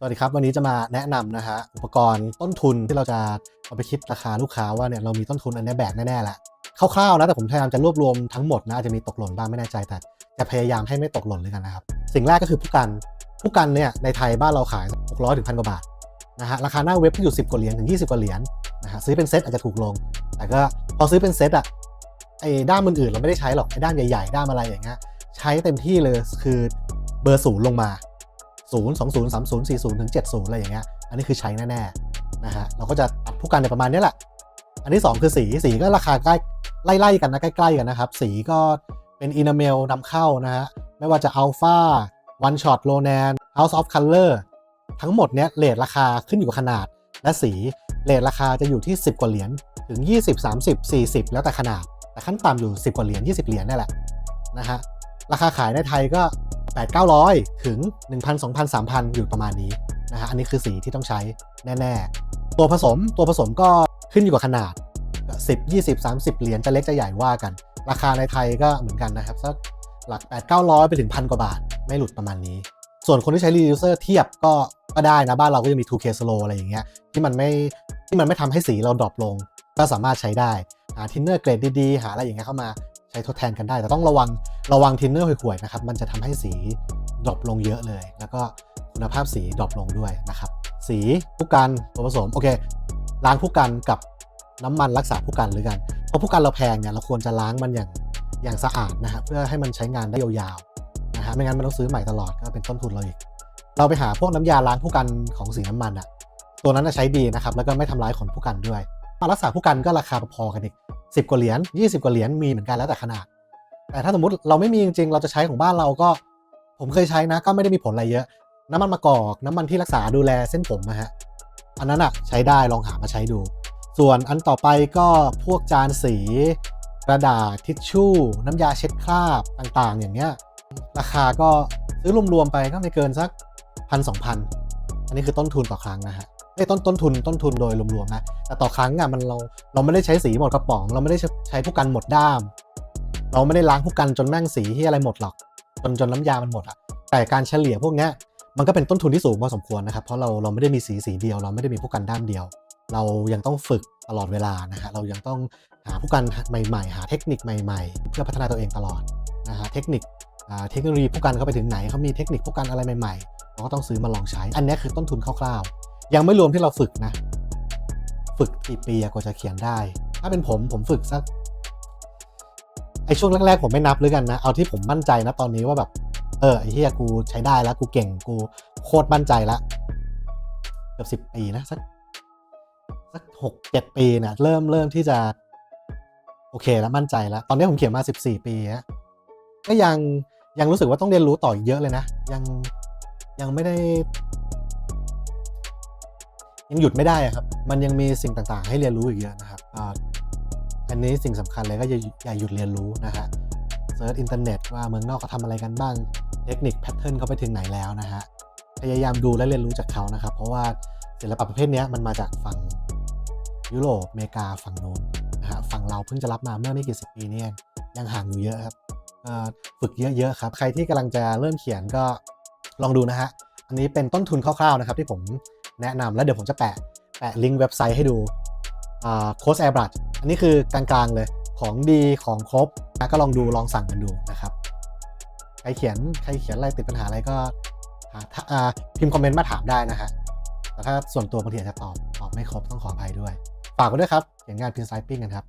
สวัสดีครับ วันนี้จะมาแนะนำนะฮะอุปกรณ์ต้นทุนที่เราจะเอาไปคิดราคาลูกค้าว่าเนี่ยเรามีต้นทุนอันนี้แบกแน่ๆแหละคร่าวๆนะแต่ผมพยายามจะรวบรวมทั้งหมดนะอาจจะมีตกหล่นบ้างไม่แน่ใจแต่จะพยายามให้ไม่ตกหล่นเลยกันนะครับ สิ่งแรกก็คือผู้กันผู้กันเนี่ยในไทยบ้านเราขาย 600ถึงพันกว่าบาทนะฮะราคาหน้าเว็บที่อยู่ 10กว่าเหรียญถึง 20กว่าเหรียญนะฮะซื้อเป็นเซตอาจจะถูกลง แต่ก็พอซื้อเป็นเซตอะไอ้ด้ามอื่นๆเราไม่ได้ใช้หรอกไอ้ด้ามใหญ่ๆด้ามอะไรอย่างเงี้ยใช้เต็มที่เลยคือเบอร์ศูนย์ลงมา 0 2 0 3 0 4 0ถึง70 อะไรอย่างเงี้ย อันนี้คือใช้แน่ๆนะฮะ เราก็จะตัดผู้กันในประมาณนี้แหละ อันที่ 2 คือสี สีก็ราคาใกล้ไล่ๆกันนะใกล้ๆกันนะครับ สีก็เป็นอินาเมลนำเข้านะฮะ ไม่ว่าจะ Alpha One Shot Ronan House of Color ทั้งหมดเนี้ยเลทราคาขึ้นอยู่กับขนาด และสีเลทราคาจะอยู่ที่ 10 กว่าเหรียญถึง 20 30 40 แล้วแต่ขนาด แต่ขั้นต่ำอยู่ 10 กว่าเหรียญ20 เหรียญนี่แหละนะฮะราคาขายในไทยก็ 8 900 ถึง 1,000 2,000 3,000 อยู่ประมาณนี้นะฮะอันนี้คือสีที่ต้องใช้แน่ๆ ตัวผสมตัวผสมก็ขึ้นอยู่กับขนาด 10 20 30 เหรียญจะเล็กจะใหญ่ว่ากัน ราคาในไทยก็เหมือนกันนะครับสักหลัก 8 900 ไปถึงพันกว่าบาท ไม่หลุดประมาณนี้ ส่วนคนที่ใช้ reducer เทียบก็ก็ได้นะ บ้านเราก็ยังมี 2K slow อะไรอย่างเงี้ยที่มันไม่ที่มันไม่ทำให้สีเราดรอปลง ก็สามารถใช้ได้ หาทินเนอร์เกรดดีๆ หาอะไรอย่างเงี้ยเข้ามา ช้ทดแทนกันได้ แต่ต้องระวังระวังทินเนอร์ห่วยๆนะครับ มันจะทำให้สีดรอปลงเยอะเลย แล้วก็คุณภาพสีดรอปลงด้วยนะครับสีผู้กันตัวผสมโอเคล้างผู้กันกับน้ำมันรักษาผู้กันหรือกันเพราะผู้กันเราแพงเนี่ยเราควรจะล้างมันอย่างอย่างสะอาดนะฮะเพื่อให้มันใช้งานได้ยาวๆนะฮะไม่งั้นมันต้องซื้อใหม่ตลอดก็เป็นต้นทุนเราอีกเราไปหาพวกน้ำยาล้างผู้กันของสีน้ำมันอะตัวนั้นนะใช้ดีนะครับแล้วก็ไม่ทำร้ายขนผู้กันด้วย มารักษาผู้กันก็ราคาพอๆกันอีก10กว่าเหรียญ20กว่าเหรียญมีเหมือนกันแล้วแต่ขนาด แต่ถ้าสมมติเราไม่มีจริงๆ เราจะใช้ของบ้านเราก็ ผมเคยใช้นะก็ไม่ได้มีผลอะไรเยอะ น้ำมันมะกอกน้ำมันที่รักษาดูแลเส้นผมนะฮะอันนั้นอะใช้ได้ลองหามาใช้ดู ส่วนอันต่อไปก็พวกจานสี กระดาษทิชชู่ น้ำยาเช็ดคราบต่างๆ อย่างเงี้ยราคาก็ซื้อรวมๆไปก็ไม่เกินสักพันสองพันอันนี้คือต้นทุนต่อครั้งนะฮะ ไม่ต้นต้นทุนต้นทุนโดยรวมๆนะแต่ต่อครั้งอะมันเราเราไม่ได้ใช้สีหมดกระป๋อง เราไม่ได้ใช้ผู้กันหมดด้าม เราไม่ได้ล้างผู้กันจนแม่งสีที่อะไรหมดหรอกจนจนน้ำยามันหมดอะแต่การเฉลี่ยพวกเนี้ยมันก็เป็นต้นทุนที่สูงพอสมควรนะครับ เพราะเราเราไม่ได้มีสีสีเดียว เราไม่ได้มีผู้กันด้ามเดียว เรายังต้องฝึกตลอดเวลานะฮะเรายังต้องหาผู้กันใหม่ๆ หาเทคนิคใหม่ๆ เพื่อพัฒนาตัวเองตลอดนะฮะเทคนิคอ่าเทคโนโลยีผู้กันเขาไปถึงไหนเขามีเทคนิคผู้กันอะไรใหม่ๆเราก็ต้องซื้อมาลองใช้ อันนี้คือต้นทุนคร่าว ยังไม่รวมที่เราฝึกนะ ฝึกกี่ปีกว่าจะเขียนได้ ถ้าเป็นผมผมฝึกสักไอช่วงแรกๆผมไม่นับเลยกันนะ เอาที่ผมมั่นใจนะตอนนี้ว่าแบบ เออไอเฮียกูใช้ได้แล้วกูเก่งกูโคตรมั่นใจละเกือบสิบปีนะสักสักหกเจ็ดปีเนี่ยเริ่มเริ่มที่จะ โอเคแล้วมั่นใจแล้ว ตอนนี้ผมเขียนมาสิบสี่ปีฮะก็ยังยังรู้สึกว่าต้องเรียนรู้ต่ออีกเยอะเลยนะ ยังยังไม่ได้ ยังหยุดไม่ได้อะครับ มันยังมีสิ่งต่างๆ ให้เรียนรู้อีกเยอะนะครับอันนี้สิ่งสำคัญเลยก็อย่าหยุดเรียนรู้นะฮะเซิร์ชอินเทอร์เน็ตว่าเมืองนอกเขาทำอะไรกันบ้าง เทคนิคแพทเทิร์นเขาไปถึงไหนแล้วนะฮะ พยายามดูและเรียนรู้จากเขานะครับ เพราะว่าศิลปะประเภทนี้มันมาจากฝั่งยุโรปอเมริกาฝั่งนู้นนะฮะ ฝั่งเราเพิ่งจะรับมาเมื่อไม่กี่สิบปีเนี่ยยังห่างอยู่เยอะครับฝึกเยอะๆครับ ใครที่กำลังจะเริ่มเขียนก็ลองดูนะฮะ อันนี้เป็นต้นทุนคร่าวๆนะครับที่ผม แนะนำแล้วเดี๋ยวผมจะแปะ แปะลิงก์เว็บไซต์ให้ดูโค้ชแอร์บรัดอันนี้คือกลางๆเลยของดีของครบนะก็ลองดูลองสั่งกันดูนะครับ ใครเขียนใครเขียนอะไรติดปัญหาอะไรก็พิมพ์คอมเมนต์มาถามได้นะฮะแต่ถ้าส่วนตัวบางทีอาจจะตอบตอบไม่ครบต้องขออภัยด้วย ฝากไว้ด้วยครับเขียนงานพิมพ์ไซปิ้งกันครับ